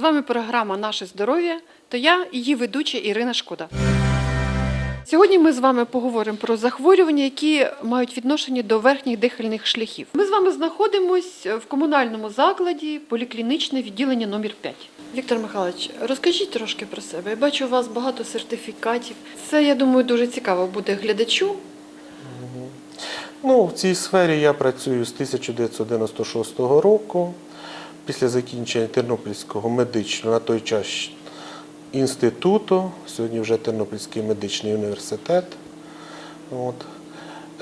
З вами програма Наше здоров'я та я, її ведуча Ірина Шкода. Сьогодні ми з вами поговоримо про захворювання, які мають відношення до верхніх дихальних шляхів. Ми з вами знаходимося в комунальному закладі поліклінічне відділення номер 5. Віктор Михайлович, розкажіть трошки про себе. Я бачу у вас багато сертифікатів. Це, я думаю, дуже цікаво буде глядачу. Ну, в цій сфері я працюю з 1996 року. Після закінчення Тернопільського медичного на той час інституту, сьогодні вже Тернопільський медичний університет. От.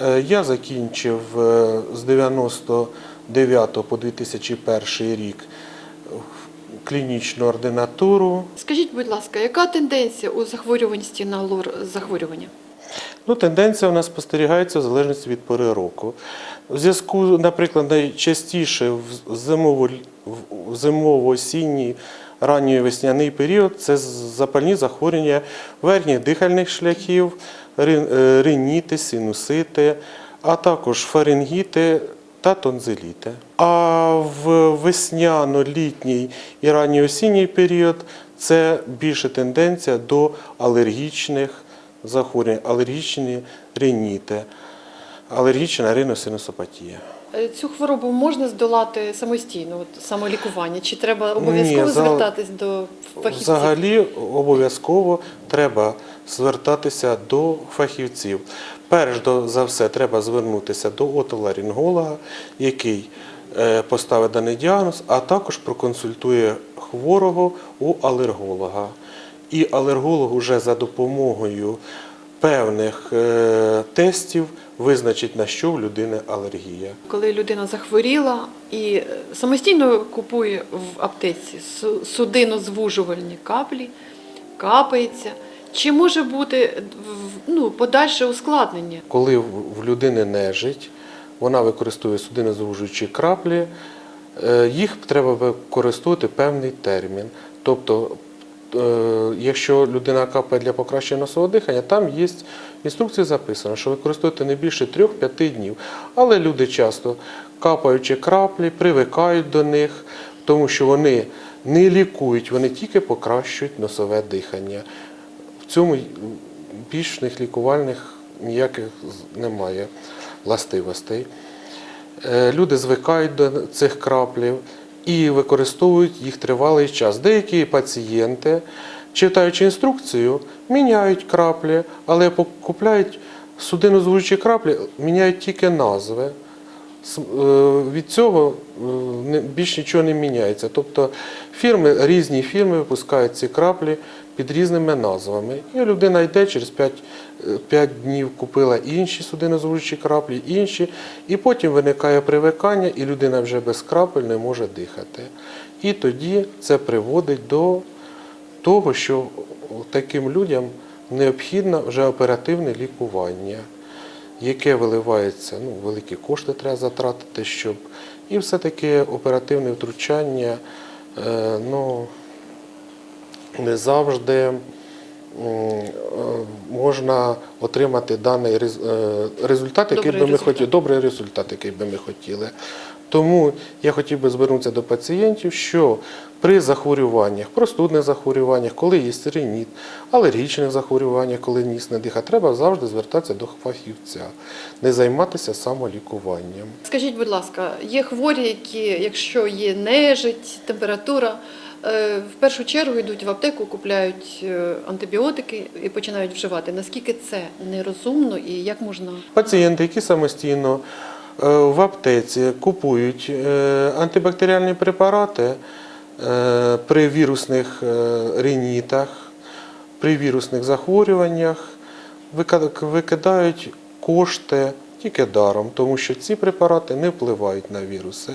Е, Я закінчив е, з 99 по 2001 рік клінічну ординатуру. Скажіть, будь ласка, яка тенденція у захворюваності на лор захворювання? Ну, тенденція у нас спостерігається в залежності від пори року. У зв'язку, наприклад, найчастіше в зимово, в зимово-осінній, ранньої весняний період це запальні захворювання верхніх дихальних шляхів, е, риніти, синусити, а також фарингіти та тонзиліти. А в весняно-літній і ранньо осінній період це більше тенденція до алергічних захворювань, алергічні риніти, алергічна риносинусопатія. Е, Цю хворобу можна здолати самостійно, от самолікування, чи треба обов'язково Ні, звертатись до фахівців? Взагалі обов'язково треба звертатися до фахівців. Перш за все, треба звернутися до отоларинголога, який е, поставить даний діагноз, а також проконсультує хворого у алерголога. І алерголог уже за допомогою певних е, тестів визначить, на що в людини алергія. Коли людина захворіла і е, самостійно купує в аптеці су- судинозвужувальні каплі, капається, чи може бути ну, подальше ускладнення? Коли в людини нежить, вона використовує судинозвужуючі краплі, е, їх треба використовувати певний термін. Тобто, якщо людина капає для покращення носового дихання, там є інструкції записано, що використовувати не більше 3-5 днів. Але люди часто капаючи краплі, привикають до них, тому що вони не лікують, вони тільки покращують носове дихання. В цьому й- більш в лікувальних ніяких немає властивостей. Е, Люди звикають до цих краплів і використовують їх тривалий час. Деякі пацієнти, читаючи інструкцію, міняють краплі, але купляють судинозвучі краплі, міняють тільки назви. Е, Від цього е, більш нічого не міняється. Тобто фірми, різні фірми випускають ці краплі під різними назвами. І людина йде через 5, 5 днів купила інші судинозвучі краплі, інші, і потім виникає привикання, і людина вже без крапель не може дихати. І тоді це приводить до того, що таким людям необхідно вже оперативне лікування яке виливається, ну, великі кошти треба затратити, щоб. І все-таки оперативне втручання е, ну, не завжди можна отримати даний е, результат, який Добрий би ми результат. хотіли, добрий результат, який би ми хотіли. Тому я хотів би звернутися до пацієнтів, що при захворюваннях, простудних захворюваннях, коли є риніт, алергічних захворюваннях, коли ніс не дихає, треба завжди звертатися до фахівця, не займатися самолікуванням. Скажіть, будь ласка, є хворі, які, якщо є нежить, температура, в першу чергу йдуть в аптеку, купляють е, антибіотики і починають вживати. Наскільки це нерозумно і як можна Пацієнти, які самостійно е, в аптеці купують е, антибактеріальні препарати е, при вірусних е, ринітах, при вірусних захворюваннях, викидають кошти тільки даром, тому що ці препарати не впливають на віруси.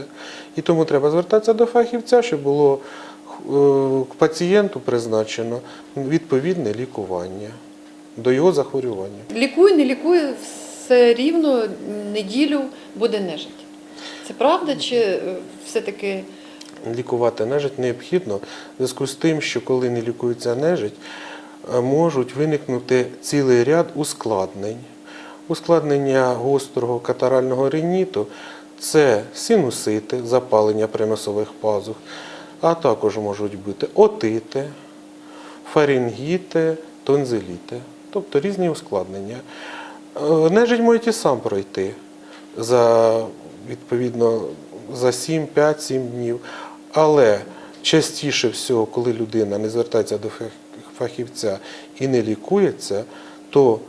І тому треба звертатися до фахівця, щоб було е, пацієнту призначено відповідне лікування до його захворювання. лікує, не лікує, все рівно неділю буде нежить. Це правда, чи е, все-таки Лікувати нежить необхідно в зв'язку з тим, що коли не лікується нежить, е, можуть виникнути цілий ряд ускладнень. Ускладнення гострого катарального риніту це синусити, запалення приносових пазух, а також можуть бути отити, фарінгіти, тонзиліти, тобто різні ускладнення. Е, Нежить можуть і сам пройти за відповідно за 7, 5, 7 днів. Але частіше всього, коли людина не звертається до фахівця і не лікується, то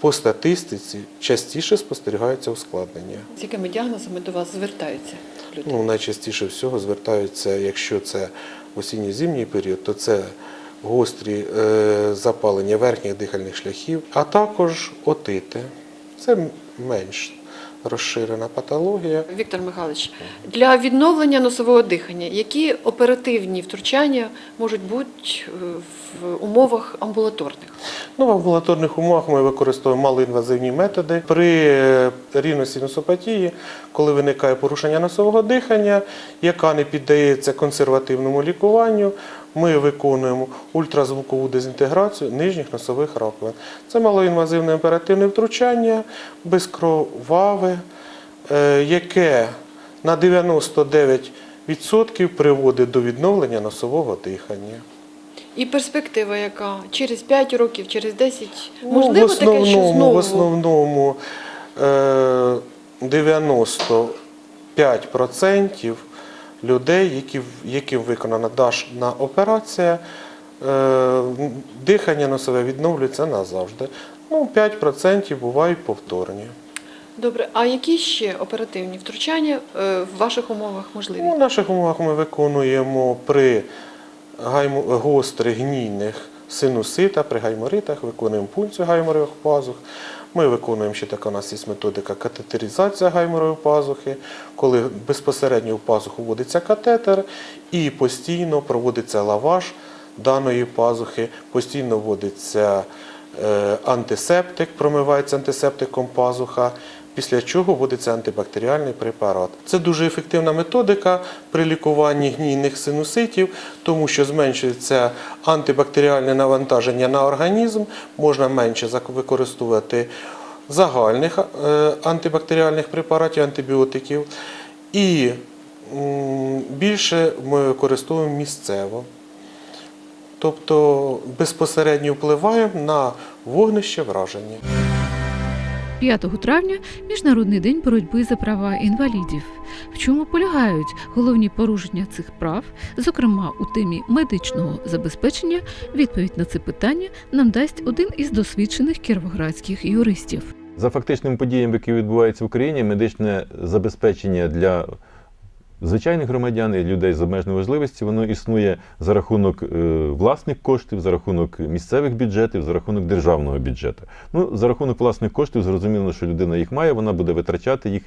по статистиці частіше спостерігаються ускладнення. З якими діагнозами до вас звертаються люди? Ну, найчастіше всього звертаються, якщо це осінньо-зимній період, то це гострі е, запалення верхніх дихальних шляхів, а також отити. Це менш розширена патологія. Віктор Михайлович, для відновлення носового дихання, які оперативні втручання можуть бути е, в умовах амбулаторних? Ну, в амбулаторних умовах ми використовуємо малоінвазивні методи. При е, ріносінусопатії, коли виникає порушення носового дихання, яка не піддається консервативному лікуванню, ми виконуємо ультразвукову дезінтеграцію нижніх носових раковин. Це малоінвазивне оперативне втручання, безкроваве, е, яке на 99% приводить до відновлення носового дихання. І перспектива, яка через 5 років, через 10, Ну, можливо в таке, що основному, знову в основному е, 95% людей, які, яким виконана дашна операція, е, дихання носове відновлюється назавжди. Ну, 5% бувають повторні. добре. А які ще оперативні втручання е, в ваших умовах можливі? Ну, в наших умовах ми виконуємо при гострих гнійних синуситах, при гайморитах, виконуємо пункцію гайморових пазух. Ми виконуємо ще така у нас є методика катетеризація гайморової пазухи, коли безпосередньо в пазуху вводиться катетер і постійно проводиться лаваж даної пазухи, постійно вводиться е, антисептик, промивається антисептиком пазуха, після чого вводиться антибактеріальний препарат. Це дуже ефективна методика при лікуванні гнійних синуситів, тому що зменшується антибактеріальне навантаження на організм, можна менше використовувати загальних е, антибактеріальних препаратів, антибіотиків, і більше ми використовуємо місцево. Тобто безпосередньо впливаємо на вогнище враження. 5 травня Міжнародний день боротьби за права інвалідів. В чому полягають головні порушення цих прав, зокрема у темі медичного забезпечення, відповідь на це питання нам дасть один із досвідчених кіровоградських юристів. За фактичними подіями, які відбуваються в Україні, медичне забезпечення для звичайних громадян і людей з обмеженою важливості, воно існує за рахунок е, власних коштів, за рахунок місцевих бюджетів, за рахунок державного бюджету. Ну, за рахунок власних коштів зрозуміло, що людина їх має, вона буде витрачати їх.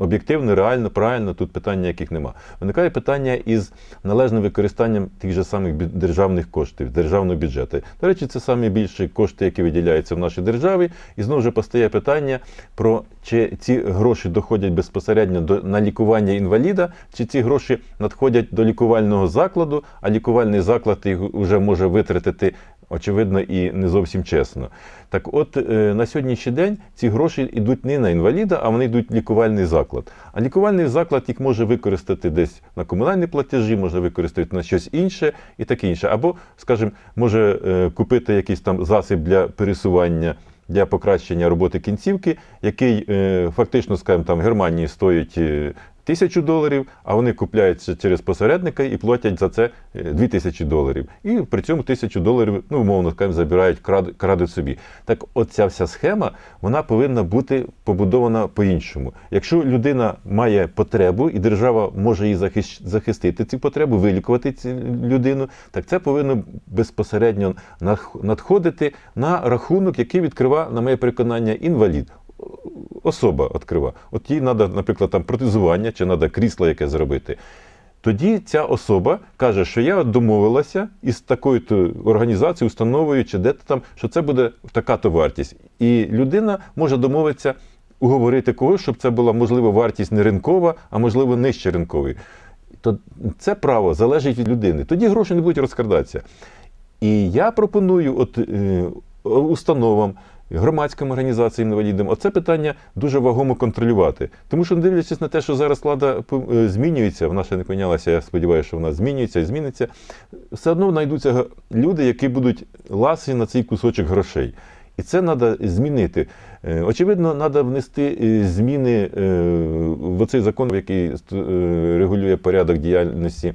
Об'єктивно, реально, правильно, тут питання яких нема. Виникає питання із належним використанням тих же самих державних коштів, державного бюджету. До речі, це самі більші кошти, які виділяються в нашій державі. І знову ж постає питання про чи ці гроші доходять безпосередньо до на лікування інваліда, чи ці гроші надходять до лікувального закладу, а лікувальний заклад їх вже може витратити. Очевидно, і не зовсім чесно. Так от е, на сьогоднішній день ці гроші йдуть не на інваліда, а вони йдуть в лікувальний заклад. А лікувальний заклад їх може використати десь на комунальні платежі, може використати на щось інше і таке інше. Або, скажімо, може е, купити якийсь там засіб для пересування. Для покращення роботи кінцівки, який е, фактично, скажімо, там в Германії стоїть тисячу доларів, а вони купляються через посередника і платять за це е, дві тисячі доларів. І при цьому тисячу доларів, ну умовно скажімо, забирають, крад- крадуть собі. Так, от ця вся схема вона повинна бути побудована по-іншому. Якщо людина має потребу і держава може її захистити ці потреби, вилікувати цю людину, так це повинно безпосередньо надходити на рахунок, який відкрива, на моє переконання, інвалід особа відкрива. От їй треба, наприклад, там протезування чи треба крісло яке зробити. Тоді ця особа каже, що я домовилася із такою організацією, установою чи де там, що це буде така-то вартість. І людина може домовитися уговорити когось, щоб це була можливо вартість не ринкова, а можливо нижче ринкової. То це право залежить від людини. Тоді гроші не будуть розкрадатися. І я пропоную от, е, установам, громадським організаціям інвалідам. Оце питання дуже вагомо контролювати. Тому що, не дивлячись на те, що зараз влада е, змінюється, вона ще не помінялася, я сподіваюся, що вона змінюється і зміниться, все одно знайдуться люди, які будуть ласі на цей кусочок грошей. І це треба змінити. Е, Очевидно, треба внести е, зміни в цей закон, який регулює порядок діяльності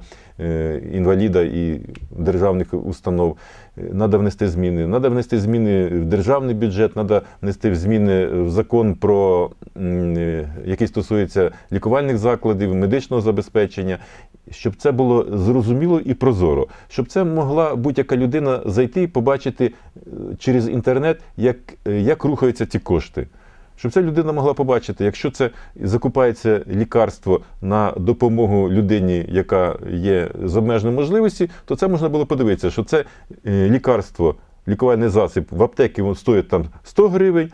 інваліда і державних установ. Треба внести зміни. Треба внести зміни в державний бюджет, треба внести зміни в закон про е, який стосується лікувальних закладів, медичного забезпечення, щоб це було зрозуміло і прозоро, щоб це могла будь-яка людина зайти і побачити е, через інтернет, як, е, як рухаються ці кошти. Щоб ця людина могла побачити, якщо це закупається лікарство на допомогу людині, яка є з обмеженою можливості, то це можна було подивитися, що це е, лікарство, лікувальний засіб в аптеці стоїть там 100 гривень,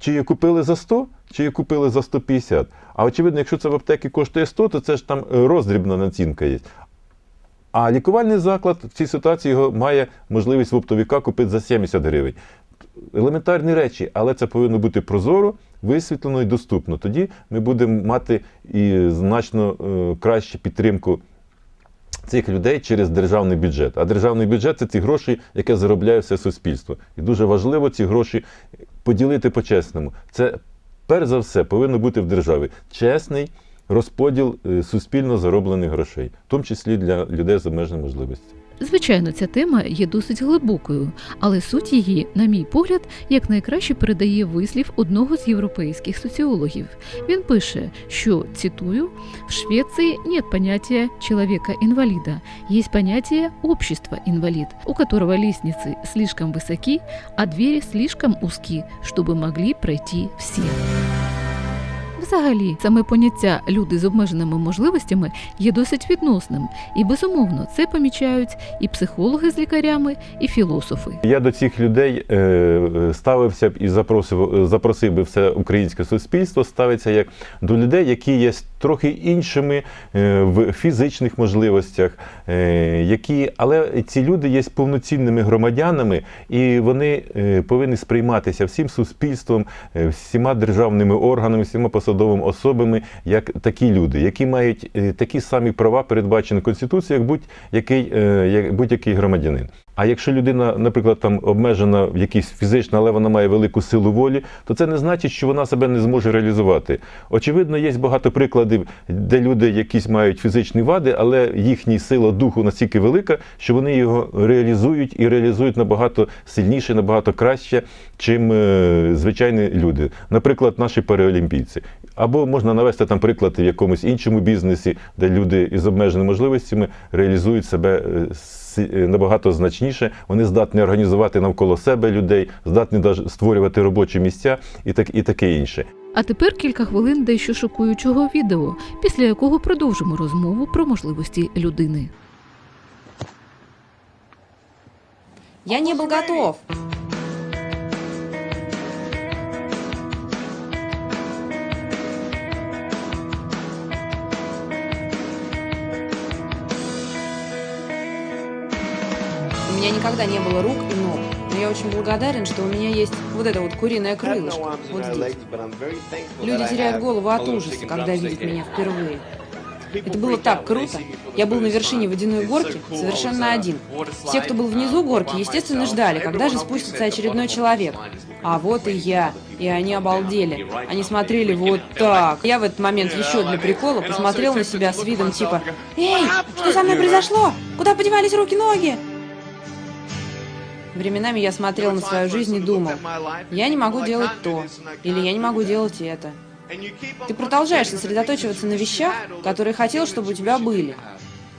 чи її купили за 100, чи її купили за 150. А очевидно, якщо це в аптеці коштує 100, то це ж там е, роздрібна націнка є. А лікувальний заклад в цій ситуації його має можливість в оптовіка купити за 70 гривень. Елементарні речі, але це повинно бути прозоро, висвітлено і доступно. Тоді ми будемо мати і значно е, кращу підтримку цих людей через державний бюджет. А державний бюджет це ті гроші, які заробляє все суспільство. І дуже важливо ці гроші поділити по-чесному. Це перш за все повинно бути в державі чесний розподіл е, суспільно зароблених грошей, в тому числі для людей з обмеженою можливістю. Звичайно, ця тема є досить глибокою, але суть її, на мій погляд, якнайкраще передає вислів одного з європейських соціологів. Він пише, що цитую: в Швеции нет понятия человека-инвалида, есть понятие общества-инвалид, у которого лестницы слишком высоки, а двери слишком узки, чтобы могли пройти все. Взагалі, саме поняття люди з обмеженими можливостями є досить відносним, і безумовно це помічають і психологи з лікарями, і філософи. Я до цих людей е, ставився б і запросив, запросив би все українське суспільство ставиться як до людей, які є трохи іншими е, в фізичних можливостях, е, які, але ці люди є повноцінними громадянами, і вони е, повинні сприйматися всім суспільством, е, всіма державними органами, всіма посадовими особами, як такі люди, які мають е, такі самі права, передбачені Конституцією, як будь-який, е, як будь-який громадянин. А якщо людина, наприклад, там обмежена в якійсь фізично, але вона має велику силу волі, то це не значить, що вона себе не зможе реалізувати. Очевидно, є багато прикладів, де люди якісь мають фізичні вади, але їхня сила духу настільки велика, що вони його реалізують і реалізують набагато сильніше, набагато краще, чим е, звичайні люди. Наприклад, наші паралімпійці. Або можна навести там приклад в якомусь іншому бізнесі, де люди із обмеженими можливостями реалізують себе е, набагато значніше. Вони здатні організувати навколо себе людей, здатні даже створювати робочі місця і так і таке інше. А тепер кілька хвилин дещо шокуючого відео, після якого продовжимо розмову про можливості людини. Я не був готов. Меня никогда не было рук и ног, но я очень благодарен, что у меня есть вот это вот куриное крылышко, вот здесь. Люди теряют голову от ужаса, когда видят меня впервые. Это было так круто. Я был на вершине водяной горки совершенно один. Все, кто был внизу горки, естественно, ждали, когда же спустится очередной человек. А вот и я. И они обалдели. Они смотрели вот так. Я в этот момент еще для прикола посмотрел на себя с видом типа «Эй, что со мной произошло? Куда подевались руки-ноги?» Временами я смотрел на свою жизнь и думал, я не могу делать то, или я не могу делать это. Ты продолжаешь сосредоточиваться на вещах, которые хотел, чтобы у тебя были.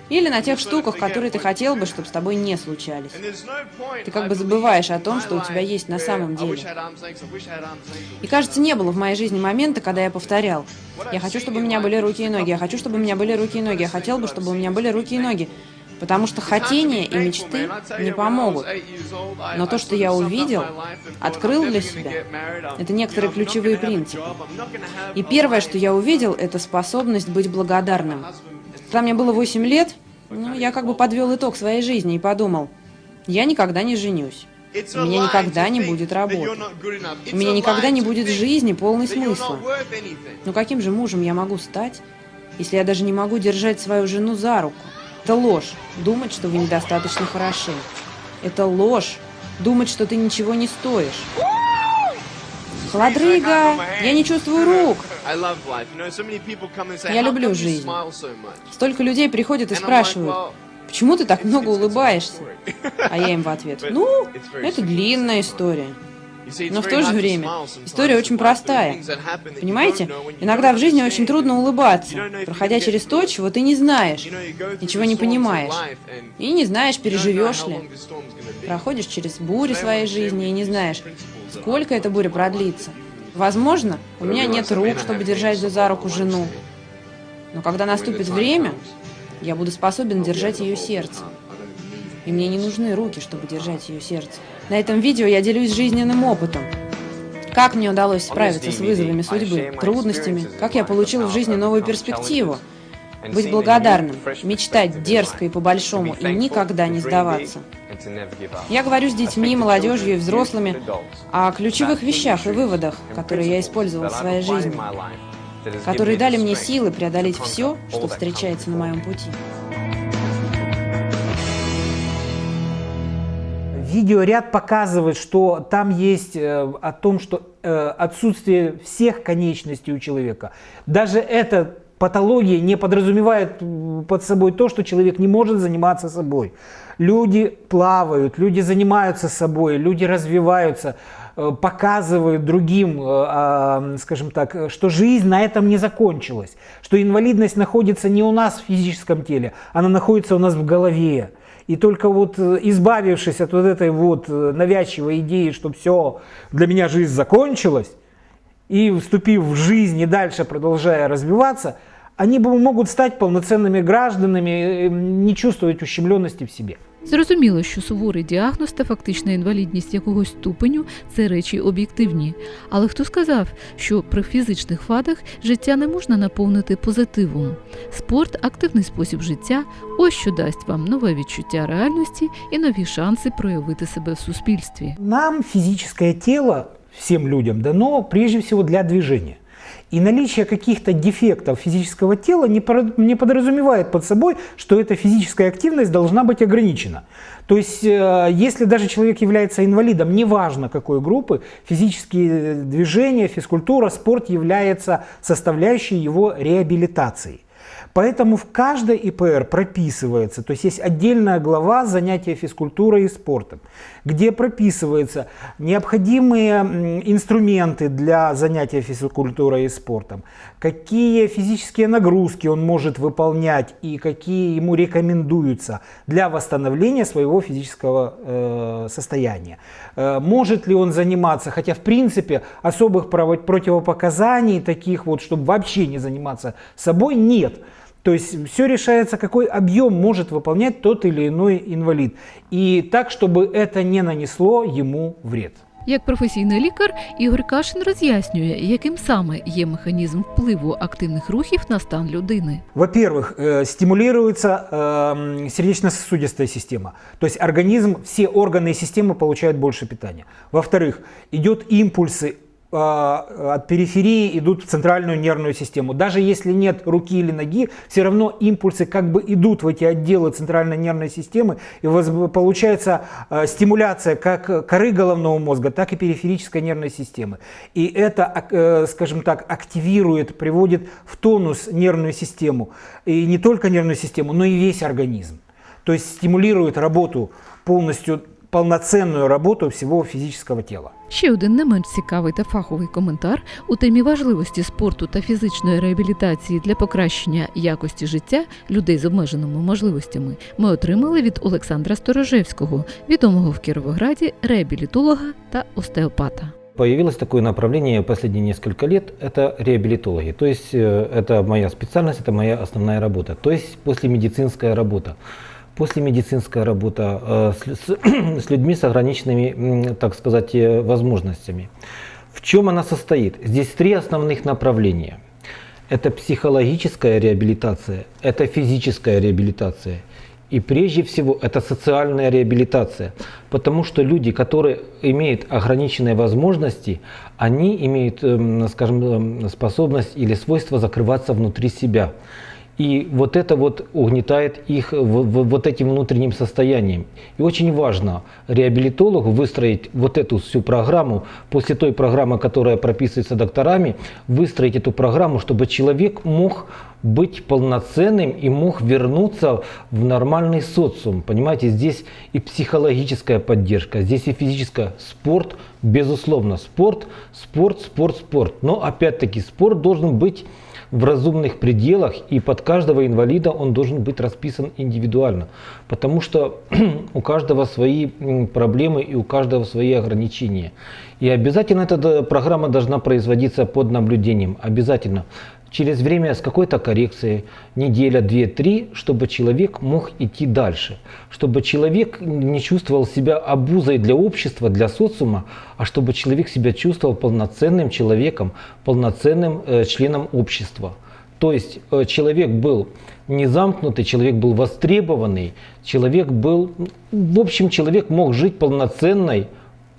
Или на тех штуках, которые ты хотел бы, чтобы с тобой не случались. Ты как бы забываешь о том, что у тебя есть на самом деле. И кажется, не было в моей жизни момента, когда я повторял. Я хочу, чтобы у меня были руки и ноги. Я хочу, чтобы у меня были руки и ноги. Я хотел бы, чтобы у меня были руки и ноги. Потому что хотение и мечты не помогут. Но то, что я увидел, открыл для себя, Это некоторые ключевые принципы. И первое, что я увидел, это способность быть благодарным. Когда мне было 8 лет, ну, я как бы подвел итог своей жизни и подумал, я никогда не женюсь. у меня никогда не будет работы. У меня никогда не будет жизни, полной смысла. Но каким же мужем я могу стать, если я даже не могу держать свою жену за руку? Это ложь. Думать, что вы недостаточно хороши. Это ложь. Думать, что ты ничего не стоишь. Холодрыга, я не чувствую рук. Я люблю жизнь. Столько людей приходят и спрашивают, почему ты так много улыбаешься? А я им в ответ, ну, это длинная история. Но в то же время история очень простая. Понимаете, иногда в жизни очень трудно улыбаться, проходя через то, чего ты не знаешь, ничего не понимаешь. И не знаешь, переживешь ли. Проходишь через бури своей жизни и не знаешь, сколько эта буря продлится. Возможно, у меня нет рук, чтобы держать за руку жену. Но когда наступит время, я буду способен держать ее сердце. И мне не нужны руки, чтобы держать ее сердце. На этом видео я делюсь жизненным опытом. Как мне удалось справиться с вызовами судьбы, трудностями, как я получил в жизни новую перспективу. Быть благодарным, мечтать дерзко и по-большому и никогда не сдаваться. Я говорю с детьми, молодежью и взрослыми о ключевых вещах и выводах, которые я использовал в своей жизни, которые дали мне силы преодолеть все, что встречается на моем пути. Видеоряд показывает, что там есть э, о том, что э, отсутствие всех конечностей у человека. Даже эта патология не подразумевает под собой то, что человек не может заниматься собой. Люди плавают, люди занимаются собой, люди развиваются, э, показывают другим, а, скажем так, что жизнь на этом не закончилась, что инвалидность находится не у нас в физическом теле, она находится у нас в голове. И только вот э, избавившись от вот этой вот э, навязчивой идеи, что все, для меня жизнь закончилась, и вступив в жизнь и дальше продолжая развиваться, они могут стать полноценными гражданами, э, не чувствовать ущемленности в себе. Зрозуміло, що суворий діагноз та фактична інвалідність якогось ступеню це речі об'єктивні. Але хто сказав, що при фізичних вадах життя не можна наповнити позитивом? Спорт, активний спосіб життя ось що дасть вам нове відчуття реальності і нові шанси проявити себе в суспільстві. Нам физическое тело, всем людям, дано прежде всего для движения. И наличие каких-то дефектов физического тела не, подразумевает под собой, что эта физическая активность должна быть ограничена. То есть, э, если даже человек является инвалидом, неважно какой группы, физические движения, физкультура, спорт является составляющей его реабилитации. Поэтому в каждой ИПР прописывается, то есть есть отдельная глава занятия физкультурой и спортом, где прописываются необходимые инструменты для занятия физкультурой и спортом, какие физические нагрузки он может выполнять и какие ему рекомендуются для восстановления своего физического э, состояния. Э, может ли он заниматься, хотя в принципе особых противопоказаний таких вот, чтобы вообще не заниматься собой, нет. То есть все решается, какой объем может выполнять тот или иной инвалид. И так, чтобы это не нанесло ему вред. Як професійний лікар, Ігор Кашин роз'яснює, яким саме є механізм впливу активних рухів на стан людини. Во-первых, э, стимулируется эм, сердечно-сосудистая система. То есть организм, все органы и системы получают больше питания. Во-вторых, идет импульсы э, от периферии идут в центральную нервную систему. Даже если нет руки или ноги, все равно импульсы как бы идут в эти отделы центральной нервной системы, и получается э, стимуляция как коры головного мозга, так и периферической нервной системы. И это, ак- э, скажем так, активирует, приводит в тонус нервную систему. И не только нервную систему, но и весь организм. То есть стимулирует работу полностью, полноценную работу всего физического тела. Ще один не менш цікавий та фаховий коментар у темі важливості спорту та фізичної реабілітації для покращення якості життя людей з обмеженими можливостями ми отримали від Олександра Сторожевського, відомого в Кіровограді реабілітолога та остеопата. Появилось такое направление последние несколько лет, это реабилитологи. То есть э, это моя специальность, это моя основная работа. То есть послемедицинская работа. Послемедицинская работа э, с, с- людьми с ограниченными, так сказать, э, возможностями. В чем она состоит? Здесь три основных направления. Это психологическая реабилитация, это физическая реабилитация И прежде всего это социальная реабилитация. Потому что люди, которые имеют ограниченные возможности, они имеют, эм, скажем, эм, способность или свойство закрываться внутри себя. И вот это вот угнетает их вот этим внутренним состоянием. И очень важно реабилитологу выстроить вот эту всю программу, после той программы, которая прописывается докторами, выстроить эту программу, чтобы человек мог быть полноценным и мог вернуться в нормальный социум. Понимаете, здесь и психологическая поддержка, здесь и физическая. Спорт, безусловно, спорт, спорт, спорт, спорт. Но опять-таки спорт должен быть в разумных пределах, и под каждого инвалида он должен быть расписан индивидуально, потому что у каждого свои проблемы и у каждого свои ограничения. И обязательно эта д- программа должна производиться под наблюдением, обязательно. Через время с какой-то коррекцией, неделя, две, три, чтобы человек мог идти дальше, чтобы человек не чувствовал себя обузой для общества, для социума, а чтобы человек себя чувствовал полноценным человеком, полноценным э, членом общества. То есть э, человек был не замкнутый, человек был востребованный, человек был, в общем, человек мог жить полноценной,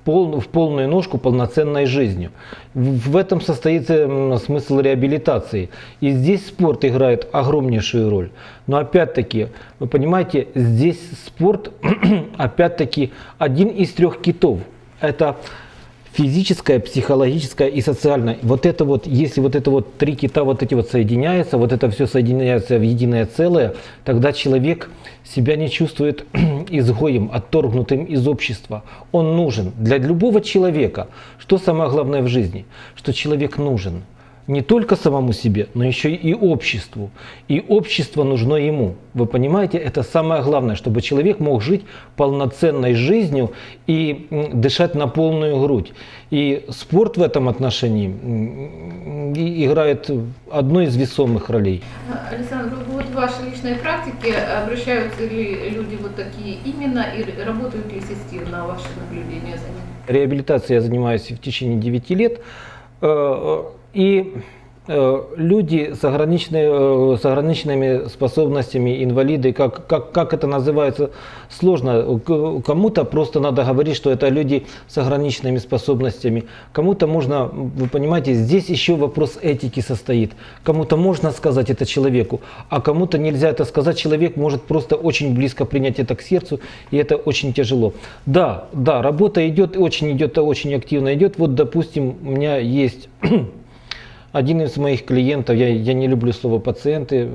пол- в полную ножку полноценной жизнью. В в этом состоит м, смысл реабилитации. И здесь спорт играет огромнейшую роль. Но опять-таки, вы понимаете, здесь спорт, опять-таки, один из трех китов. Это физическое, психологическое и социальное. Вот это вот, если вот это вот три кита вот эти вот соединяются, вот это все соединяется в единое целое, тогда человек себя не чувствует изгоем, отторгнутым из общества. Он нужен для любого человека. Что самое главное в жизни? Что человек нужен не только самому себе, но еще и обществу. И общество нужно ему. Вы понимаете, это самое главное, чтобы человек мог жить полноценной жизнью и дышать на полную грудь. И спорт в этом отношении играет одну из весомых ролей. Александр, вот в вашей личной практике обращаются ли люди вот такие именно и работают ли системно на ваше наблюдение за ними? Реабилитацией я занимаюсь в течение 9 лет. И люди с, э, с ограниченными способностями, инвалиды, как, как, как это называется, сложно. Кому-то просто надо говорить, что это люди с ограниченными способностями. Кому-то можно, вы понимаете, здесь еще вопрос этики состоит. Кому-то можно сказать это человеку, а кому-то нельзя это сказать. Человек может просто очень близко принять это к сердцу, и это очень тяжело. Да, да, работа идет, очень идет, очень активно идет. Вот, допустим, у меня есть один из моих клиентов, я, я не люблю слово пациенты,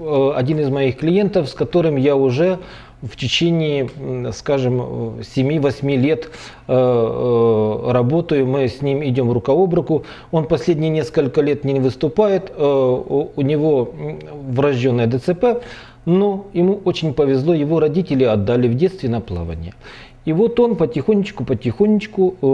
э, один из моих клиентов, с которым я уже в течение, скажем, э, 7-8 лет э, э, работаю, мы с ним идем рука об руку. Он последние несколько лет не выступает, у него врожденное ДЦП, но ему очень повезло, его родители отдали в детстве на плавание. И вот он потихонечку-потихонечку э,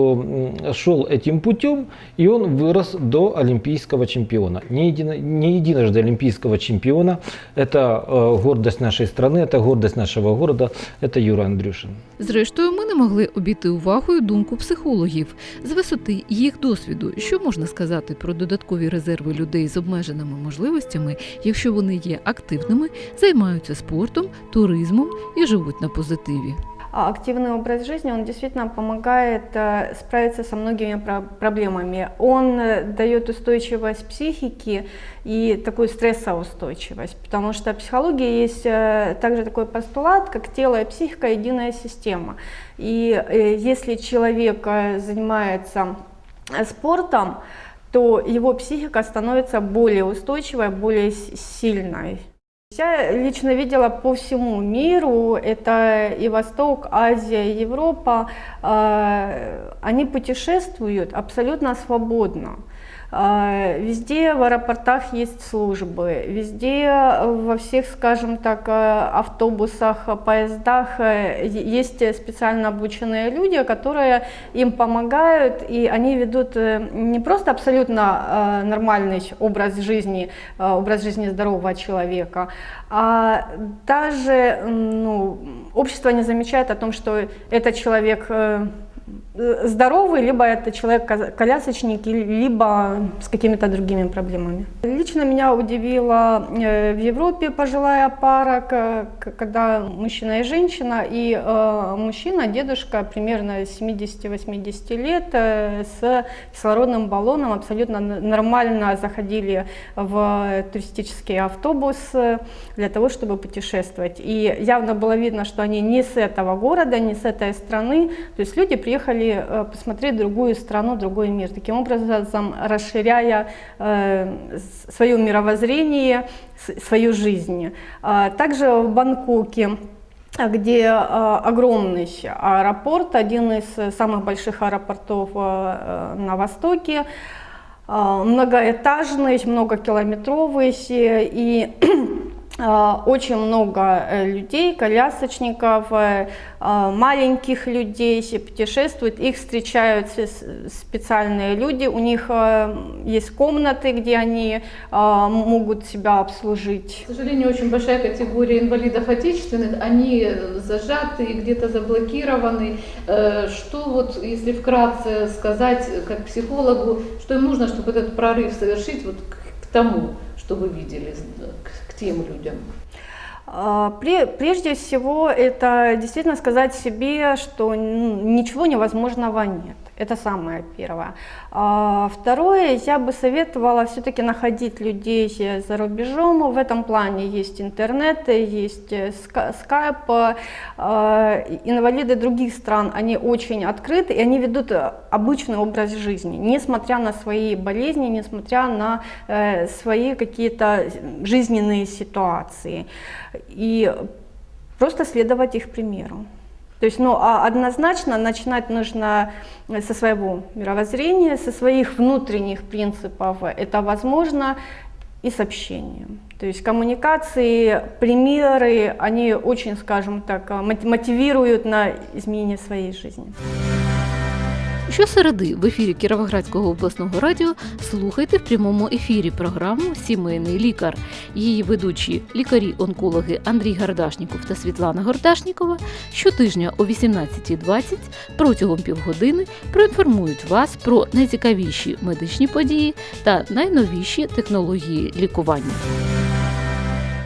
м, шел этим путем, и он вырос до олимпийского чемпиона. Не, едино- не единожды олимпийского чемпиона. Это э, гордость нашей страны, это гордость нашего города, это Юра Андрюшин. Зрештою, ми не могли обійти увагою думку психологів з висоти їх досвіду. Що можна сказати про додаткові резерви людей з обмеженими можливостями, якщо вони є активними, займаються спортом, туризмом і живуть на позитиві? А Активный образ жизни, он действительно помогает э, справиться со многими про- проблемами. Он э, дает устойчивость психики и такую стрессоустойчивость, потому что в психологии есть э, также такой постулат, как тело и психика единая система. И если человек занимается спортом, то его психика становится более устойчивой, более сильной. Я лично видела по всему миру, это и Восток, Азия, Европа, э, они путешествуют абсолютно свободно. Э, Везде в аэропортах есть службы, везде э, во всех, скажем так, э, автобусах, э, поездах есть специально обученные люди, которые им помогают, и они ведут не просто абсолютно нормальный образ жизни, образ жизни здорового человека, а даже ну, общество не замечает о том, что этот человек здоровый, либо это человек-колясочник, либо с какими-то другими проблемами. Лично меня удивила э, в Европе пожилая пара, когда мужчина и женщина, и э, мужчина, дедушка примерно 70-80 лет, э, с кислородным баллоном абсолютно нормально заходили в туристический автобус э, для того, чтобы путешествовать. И явно было видно, что они не с этого города, не с этой страны. То есть люди приехали э, посмотреть другую страну, другой мир. Таким образом, расширяя э, свое мировоззрение, свою жизнь. А Также в Бангкоке где э, огромный аэропорт, один из самых больших аэропортов на Востоке, э, многоэтажный, многокилометровый, и очень много э, людей, колясочников, э, э, маленьких людей путешествуют, их встречают специальные люди, у них э, есть комнаты, где они э, могут себя обслужить. К сожалению, очень большая категория инвалидов отечественных, они зажаты, где-то заблокированы. Что вот, если вкратце сказать, как психологу, что им нужно, чтобы этот прорыв совершить вот к тому, что вы видели, к- к тем людям? Прежде всего, это действительно сказать себе, что ничего невозможного нет. Это самое первое. А, Второе, я бы советовала все-таки находить людей за рубежом. В этом плане есть интернет, есть э, ска- скайп. а, Инвалиды других стран, они очень открыты, и они ведут обычный образ жизни, несмотря на свои болезни, несмотря на э, свои какие-то жизненные ситуации. И просто следовать их примеру. То есть, ну, а однозначно начинать нужно э, со своего мировоззрения, со своих внутренних принципов. Это возможно и с общением. То есть коммуникации, примеры, они очень, скажем так, э, мот- мотивируют на изменение своей жизни. Щосереди в ефірі Кіровоградського обласного радіо слухайте в прямому ефірі програму Сімейний лікар. Її ведучі лікарі-онкологи Андрій Гардашніков та Світлана Гордашнікова щотижня о 18.20 протягом півгодини проінформують вас про найцікавіші медичні події та найновіші технології лікування.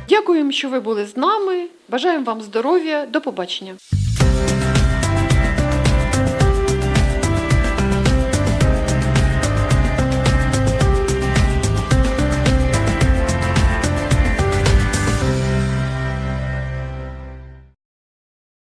Дякуємо, що ви були з нами. Бажаємо вам здоров'я. До побачення.